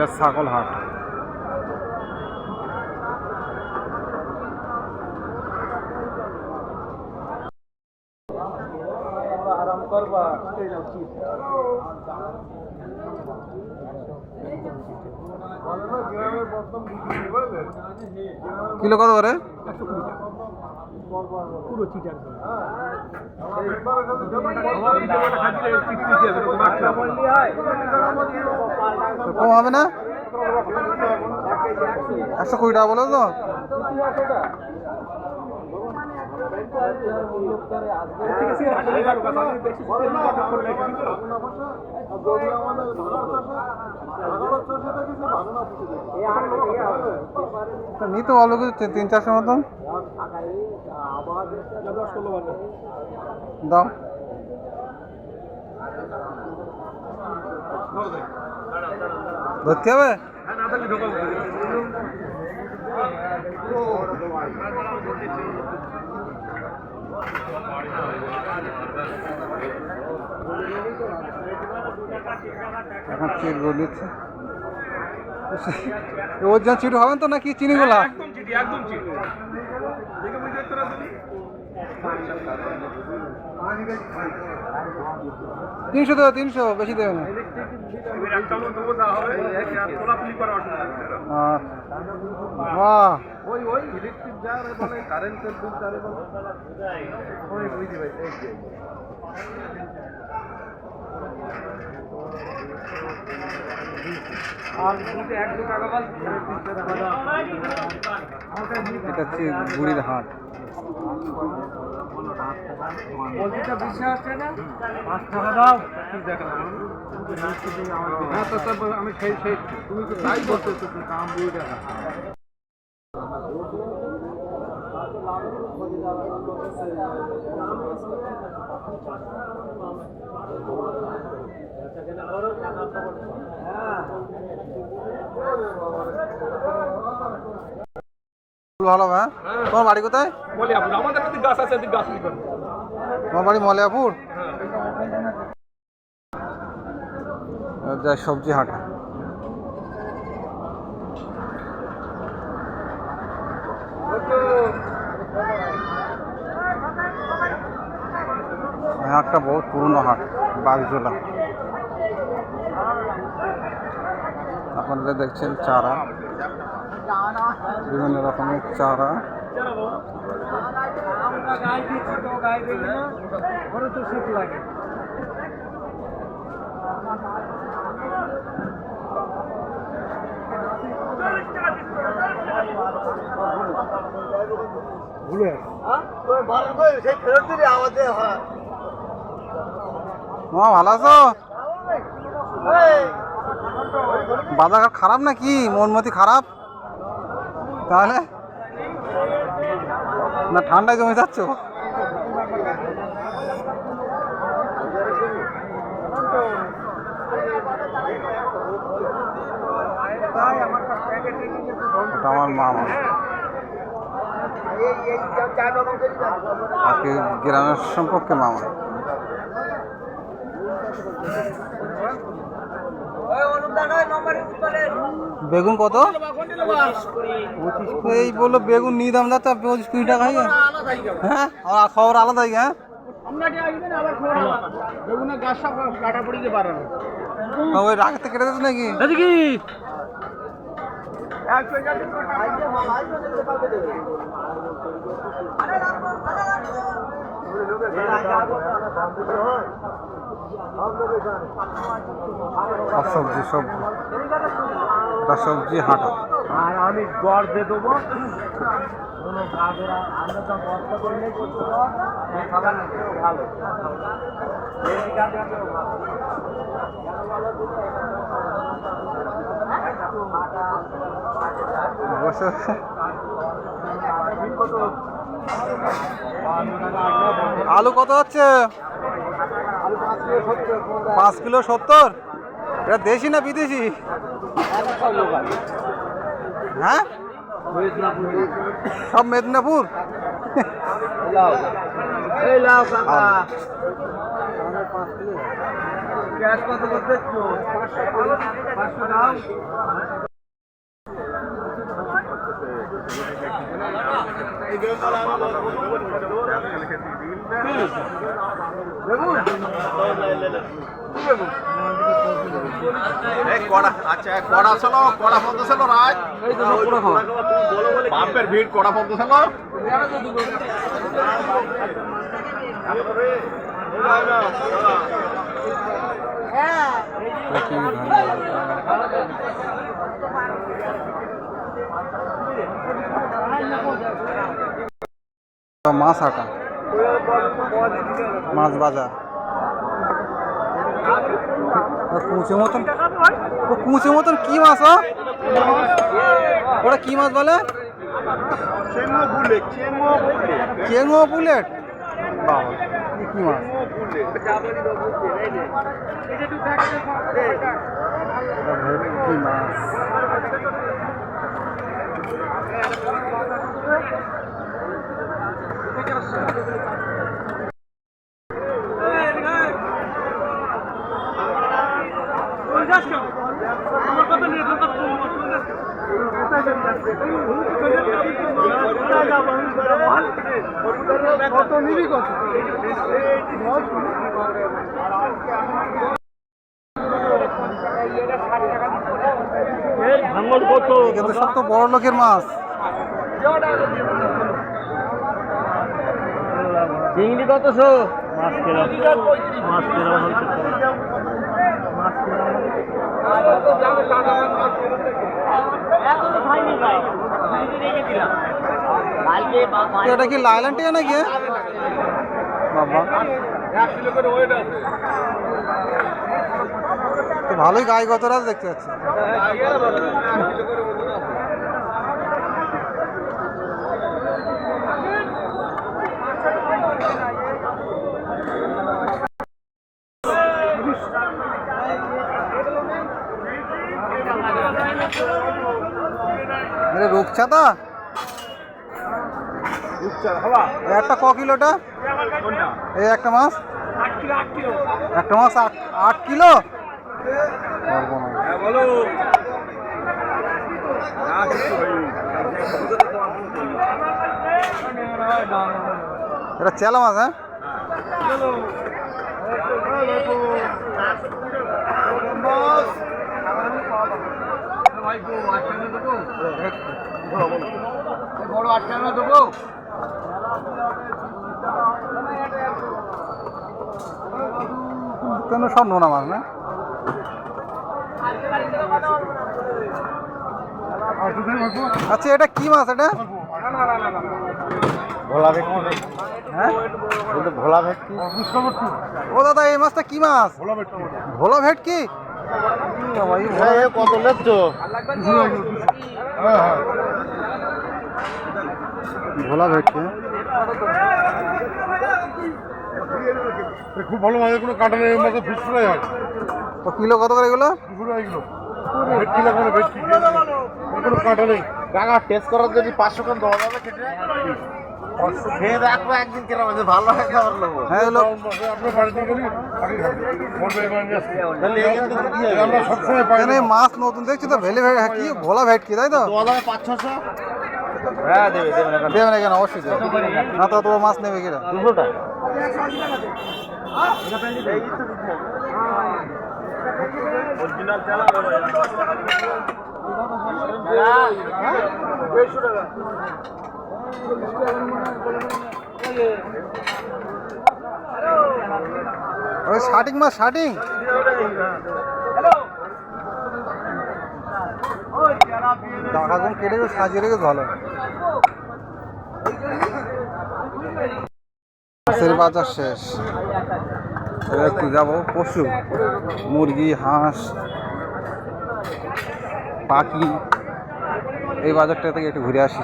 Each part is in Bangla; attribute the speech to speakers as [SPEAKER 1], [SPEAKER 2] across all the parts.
[SPEAKER 1] এটা ছাগল হাট। কিলো কত করে?
[SPEAKER 2] পুরো চিটার
[SPEAKER 1] কম হবে না? একশো কুড়ি টাকা বলো তো। নিতে অল্প কিছু, তিন চারশো মতন। দাও। ধরতে হবে? এখন চিট ওর জন্য চিট হবেন তো নাকি চিনিগুলা
[SPEAKER 2] একদম চিঠি একদম চিঠি। দেখে বুঝতে
[SPEAKER 1] তিনশো দেবে তিনশো বেশি দেবে না। এটা হচ্ছে বুড়ির হাট।
[SPEAKER 2] বলছিটা বেশি আসছে না? পাঁচ টাকা দাও। ঠিক দেখালাম হ্যাঁ আমি সেই সেই তুমি তো তাই বলতেছো তো দাম দুই টাকা
[SPEAKER 1] ভালো হ্যাঁ? তোমার বাড়ি কোথায়?
[SPEAKER 2] আমাদের গাছ আছে গাছ
[SPEAKER 1] তোমার বাড়ি মলিয়াপুর? যা সবজি হাট। হাটটা বহুত পুরনো হাট বাগজোলা। আপনারা দেখছেন চারা। বিভিন্ন রকমের চারা।
[SPEAKER 2] ভালো
[SPEAKER 1] আছো? বাজার খারাপ নাকি? মনমতি খারাপ? তাহলে? না ঠান্ডায় জমে যাচ্ছ? আমার মামা আজকে গ্রামের সম্পর্কে মামা বেগুন কত? এই বলল বেগুন নিয়ে দাম যাচ্ছে পঁচিশ কুড়ি টাকা হয়ে হ্যাঁ? আর খবর আলাদাই হ্যাঁ?
[SPEAKER 2] কাটা দিয়ে পারে
[SPEAKER 1] তা ওই রাখতে কেটে দিচ্ছে নাকি? আর সবজি সবজি এটা সবজি হাঁটা।
[SPEAKER 2] আর আমি গড় দিয়ে দেবো। কোনো আমরা তো করলে খাবার ভালো।
[SPEAKER 1] আলু কত হচ্ছে পাঁচ কিলো সত্তর? এটা দেশি না বিদেশি? হ্যাঁ? সব মেদিনীপুর?
[SPEAKER 3] কড়া আচ্ছা কড়া ছিল কড়া পদ্ম ছিল রাজ। বাপের ভিড় কড়া পদ্ম ছিল
[SPEAKER 1] মাছ হাটা মাছ বাজার ও কুচে মতন? ও কুচে মতন কি মাছ ও ওটা কি মাছ বলে? চেঙ্গো বুলেট। বাবা কি মাছ?
[SPEAKER 2] ভাঙল কত?
[SPEAKER 1] সব তো বড় লোকের মাছ
[SPEAKER 2] চিংড়ি কত শো? মাছ মাছ মাছ
[SPEAKER 1] কি লাইল্যান্ড টিয়া নাকি বাবা। তো ভালোই গায়ে গতরা দেখতে পাচ্ছি। এই একটা ক কিলোটা এই একটা মাছ? একটা মাছ আট আট কিলো? পারব এটা চেলা মাছ হ্যাঁ?
[SPEAKER 2] বড় আটকানা দেবো?
[SPEAKER 1] কেন সব নোনা মাছ না আচ্ছা এটা কি মাছ এটা?
[SPEAKER 3] ভোলা ভেটকি
[SPEAKER 1] হ্যাঁ?
[SPEAKER 3] বলতে ভোলা ভেটকি
[SPEAKER 1] ও দাদা এই মাছটা কি মাছ? ভোলা এই ভোলা-
[SPEAKER 3] কত লেচ্ছ
[SPEAKER 1] ভোলা ভেটকি
[SPEAKER 4] খুব ভালো মাছের কোনো কাটা নেই মাঝে ফিস ফ্রাই হয়।
[SPEAKER 1] তো কিলো কত করে এগুলো
[SPEAKER 4] এগুলো ভেটকি লাগবে না ভেটকি কোনো কাটা নেই
[SPEAKER 3] কাকা টেস্ট করার জন্য পাঁচশো কম দেওয়া যাবে কেটে হয়
[SPEAKER 1] হ্যাঁ
[SPEAKER 3] কি
[SPEAKER 1] মাছ নতুন দেখছি তো ভেলে ভে- কি ভোলা ভেটকি তাই তো?
[SPEAKER 3] পাঁচ ছশো
[SPEAKER 2] হ্যাঁ দেবে দেবে না
[SPEAKER 1] কেন? অবশ্যই না তো তোমার মাছ নেবে কিনা
[SPEAKER 3] দুশো টাকা
[SPEAKER 1] শার্টিং মাছ শার্টিং কম কেটে গেছে, সাজিয়ে রেখে ভালো মাছের বাজার শেষ। একটু যাব পশু মুরগি হাঁস পাখি। এই বাজারটা থেকে একটু ঘুরে আসি।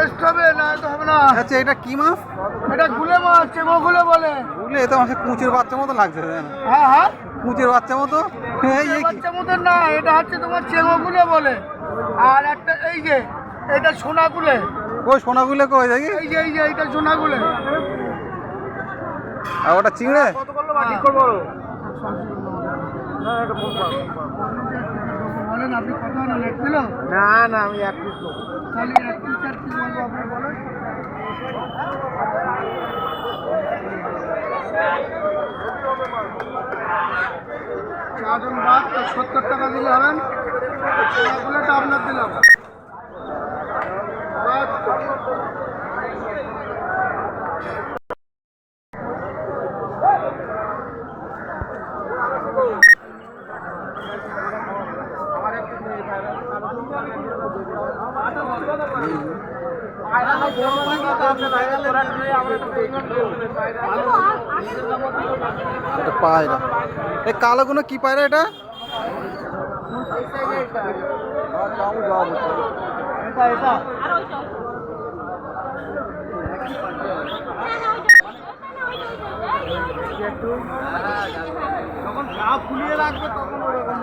[SPEAKER 4] বেচতে হবে না তো হবে না।
[SPEAKER 1] আচ্ছা এটা কি মাছ?
[SPEAKER 4] এটা গুলে মাছ চেঙ্গো গুলে বলে।
[SPEAKER 1] বুঝলে এটা আমার কুচের বাচ্চা মতো লাগছে
[SPEAKER 4] হ্যাঁ হ্যাঁ।
[SPEAKER 1] কুচের বাচ্চা মতো? এই
[SPEAKER 4] বাচ্চা মতন না এটা হচ্ছে তোমার চেঙ্গো গুলে বলে। আর একটা এই যে এটা সোনা গুলে।
[SPEAKER 1] কই সোনাগুলো কই দেখি?
[SPEAKER 4] এই যে এই যে এইটা সোনাগুলো
[SPEAKER 1] আর ওটা চিংড়ে?
[SPEAKER 3] কত করল বা ঠিক করব
[SPEAKER 4] বলেন আপনি কত লেট কিলো
[SPEAKER 3] না না আমি এক পিস
[SPEAKER 4] তাহলে এক পিস আর কি বলব আপনি বলেন। চারজন বাদ সত্তর টাকা দিলে হবেন আপনার দিলাম। বাদ।
[SPEAKER 1] এটা পায়রা। এই কালোগুলো কি পায়রা এটা?
[SPEAKER 4] রাখবে তখন ওরকম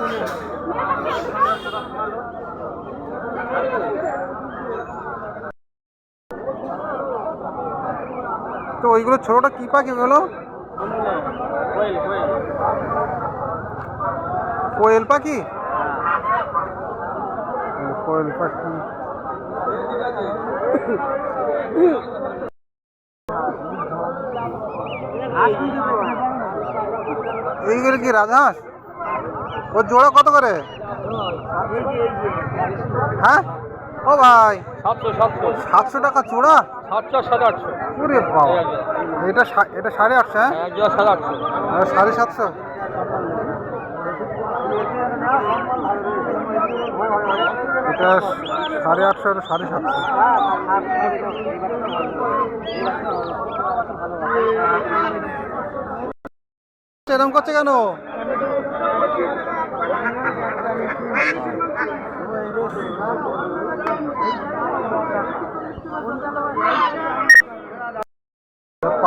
[SPEAKER 1] তো ওইগুলো ছোটটা কি পাখি ওগুলো? কোয়েল পাখি? কোয়েল পাখি। এইগুলো কি রাজহাঁস? ওর জোড়া কত করে? হ্যাঁ? ও ভাই।
[SPEAKER 2] সাতশো
[SPEAKER 1] টাকা জোড়া
[SPEAKER 2] সাতশো সাড়ে আটশো।
[SPEAKER 1] ওরে বাবা। এটা এটা সাড়ে আটশো হ্যাঁ?
[SPEAKER 2] সাড়ে আটশো।
[SPEAKER 1] সাড়ে সাতশো? এটা সাড়ে আটশো সাড়ে সাতশো। এরকম করছে কেন?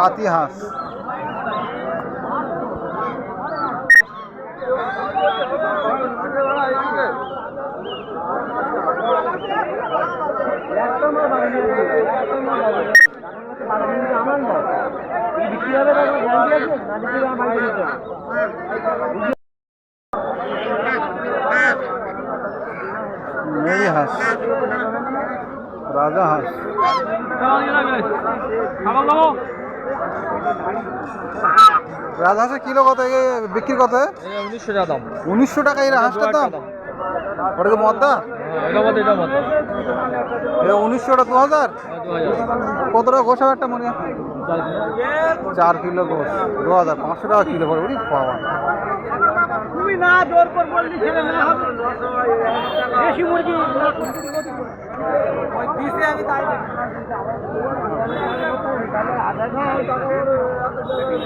[SPEAKER 1] পাতি হাঁস মেরি হাঁস রাজা হাঁস রাজা হাঁসের কিলো কত? এ বিক্রি কত?
[SPEAKER 2] উনিশশো টাকা দাম।
[SPEAKER 1] উনিশশো টাকা এই হাঁসটার দাম? ওটা কি মদ্দা?
[SPEAKER 2] এটা
[SPEAKER 1] উনিশশোটা দু হাজার
[SPEAKER 2] দু
[SPEAKER 1] কত টাকা গোস হবে একটা মুরগি চার কিলো। গোস। দু হাজার পাঁচশো টাকা কিলো উনি বাবা।
[SPEAKER 4] তুমি না জোর করে বললি ছেলে মেয়ে হবে। দেশি মুরগি।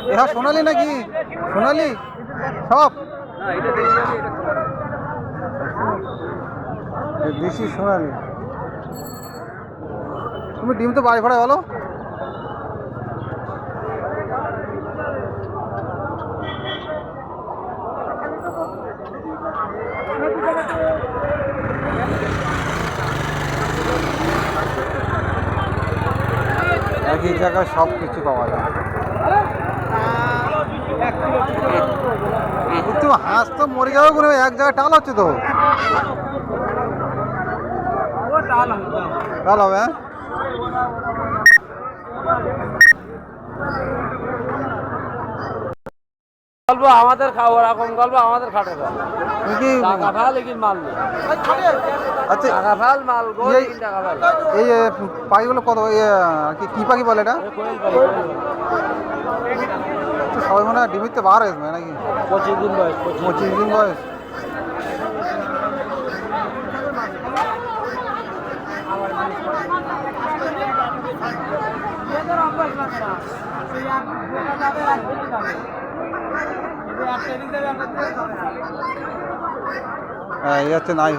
[SPEAKER 1] এ হ্যাঁ সোনালি নাকি? সোনালি? সব? দেশি সোনালি। তুমি ডিম তো বাড়ি ভাড়া বলো একই জায়গায় সব কিছু পাওয়া যায়। কিন্তু হাঁস তো মরে যাবে এক জায়গায় টাল হচ্ছে তো। টাল হবে হ্যাঁ?
[SPEAKER 2] গল্প আমাদের খাওয়া ওরকম গল্প আমাদের খাটে
[SPEAKER 1] কি
[SPEAKER 2] টাকা ভালো লেকিন মাল নেই
[SPEAKER 1] আচ্ছা
[SPEAKER 2] টাকা মাল
[SPEAKER 1] এই-
[SPEAKER 2] টাকা ভালো
[SPEAKER 1] এই পাখিগুলো কত কি কি পাখি বলে এটা? সবাই মনে হয় ডিমিতে বার হয়েছে নাকি?
[SPEAKER 2] পঁচিশ দিন বয়স পঁচিশ
[SPEAKER 1] পঁচিশ দিন বয়স। হ্যাঁ এই হচ্ছে নাই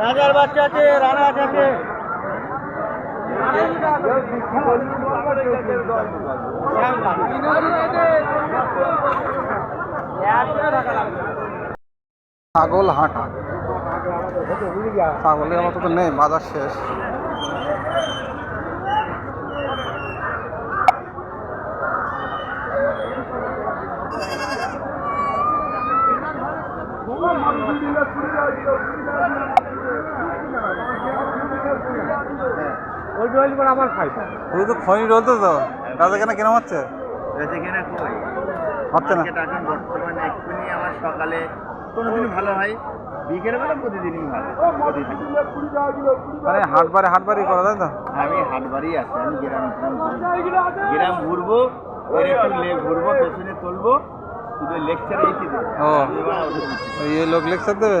[SPEAKER 2] রাজার বাচ্চা আছে রানা আছে
[SPEAKER 1] ছাগল হাঁটা। ছাগলের মতো তো নেই বাজার শেষ।
[SPEAKER 2] রোল করে আমার খাই
[SPEAKER 1] ওই তো খনি রোলতে তো তো। রাজা কেন কেনা হচ্ছে?
[SPEAKER 3] বেঁচে কিনা কই?
[SPEAKER 1] হচ্ছে না।
[SPEAKER 3] এখন বর্তমানে এক্ষুনি আমার সকালে কোনোদিন ভালো হয় বিকেলবেলা প্রতিদিনই ভালো প্রতিদিন।
[SPEAKER 1] মানে হাটবারে হাটবারই করা যায় তো
[SPEAKER 3] আমি হাটবাড়ি আছি আমি গ্রাম গ্রাম গ্রাম ঘুরবো এর একটু লেগ ঘুরবো পেছনে তুলবো শুধু লেকচার এইটি দেবো
[SPEAKER 1] ও। এই লোক লেকচার দেবে?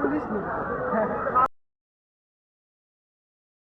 [SPEAKER 3] পুলিশ